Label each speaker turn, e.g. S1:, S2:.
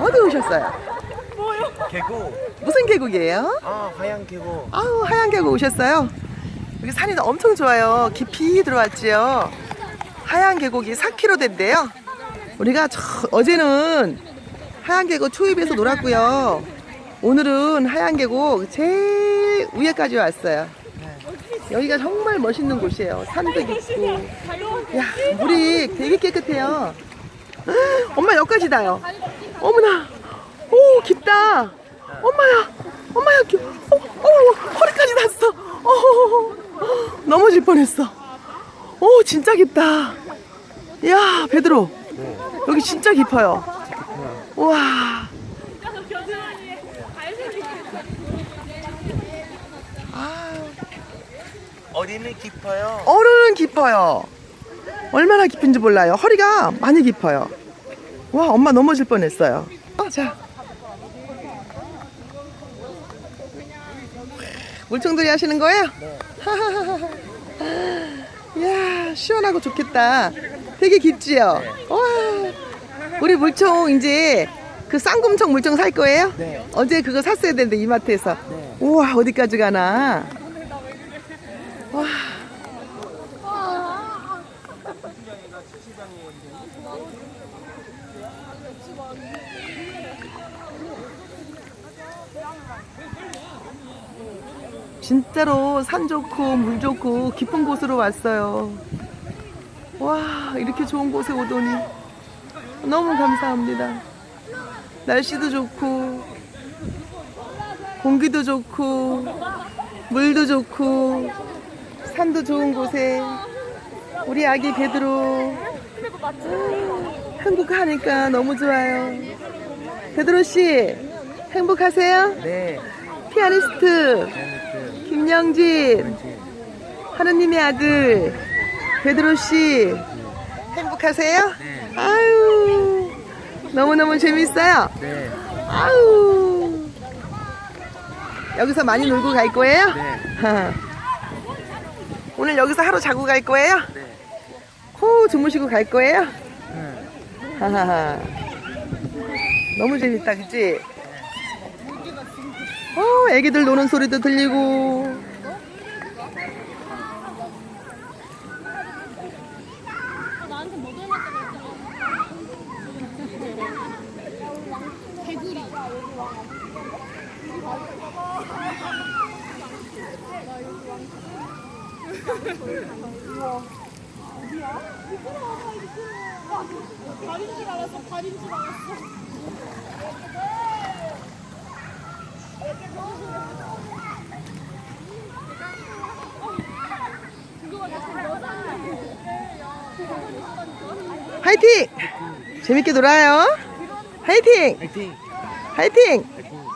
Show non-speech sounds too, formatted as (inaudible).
S1: 어디 오셨어요?
S2: 계곡.
S1: 무슨 계곡이에요?
S2: 아, 하얀 계곡.
S1: 아우 하얀 계곡 오셨어요? 여기 산이 엄청 좋아요. 깊이 들어왔지요. 하얀 계곡이 4km 된대요. 우리가 저, 어제는 하얀 계곡 초입에서 놀았고요. 오늘은 하얀 계곡 제일 위에까지 왔어요. 여기가 정말 멋있는 곳이에요. 산도 있고. 야, 물이 되게 깨끗해요. 엄마 여기까지다요. 어머나. 오, 깊다. 엄마야. 엄마야, 기, 어, 어, 허리까지 닿았어. 어, 넘어질 뻔했어. 오, 진짜 깊다. 야, 베드로. 여기 진짜 깊어요. 우와.
S2: 어디는 깊어요.
S1: 어른은 깊어요. 얼마나 깊은지 몰라요. 허리가 많이 깊어요. 와, 엄마 넘어질 뻔했어요. 어, 자. 물총들이 하시는 거예요? (laughs) 이야, 시원하고 좋겠다. 되게 깊지요? 와, 우리 물총 이제 그 쌍금총 물총 살 거예요?
S2: 네.
S1: 어제 그거 샀어야 되는데 이마트에서.
S2: 네.
S1: 우와, 어디까지 가나? 와. 진짜로 산 좋고 물 좋고 깊은 곳으로 왔어요. 와 이렇게 좋은 곳에 오더니 너무 감사합니다. 날씨도 좋고 공기도 좋고 물도 좋고 산도 좋은 곳에 우리 아기 베드로 음, 행복하니까 너무 좋아요. 베드로 씨 행복하세요?
S2: 네. 피아니스트.
S1: 김영진 하느님의 아들 베드로 씨 행복하세요?
S2: 네.
S1: 아유 너무너무 재밌어요.
S2: 네.
S1: 아유 여기서 많이 놀고 갈 거예요?
S2: 네. (laughs)
S1: 오늘 여기서 하루 자고 갈 거예요?
S2: 네.
S1: 호 주무시고 갈 거예요?
S2: 네.
S1: 하하하. 너무 재밌다, 그치? 어, 애기들 노는 소리도 들리고.
S3: 발인 줄 알았어, 발인 줄 알았어.
S1: 화이팅! 재밌게 놀아요. 화이팅!
S2: 화이팅!
S1: 화이팅!
S2: 화이팅!